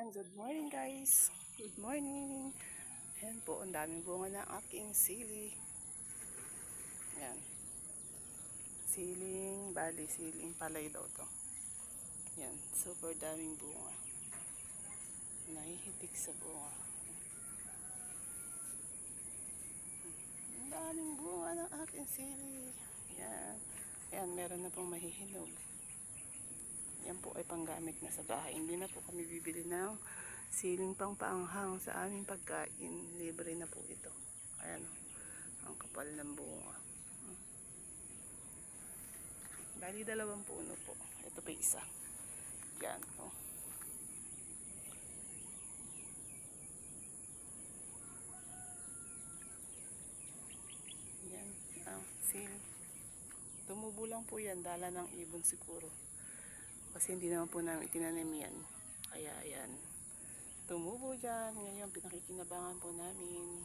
Yan, good morning guys. Good morning. Ayan po, ang daming bunga ng aking sili. Yan. Siling, bali, siling palay daw to. Yan, super daming bunga. Nahihitik sa bunga. Ang daming bunga ng aking sili. Yan. Yan, meron na pong mahihinog. Yan po ay panggamit na sa bahay. Hindi na po kami bibili ng siling pang paanghang sa aming pagkain. Libre na po ito. Ayan. Ang kapal ng bunga. Bali dalawang puno po. Ito pa isa. Yan o. Yan. Ah, siling. Tumubo lang po yan. Dala ng ibon siguro. Kasi hindi naman po namin itinanim yan. Kaya yan. Tumubo dyan. Ngayon pinakikinabangan po namin.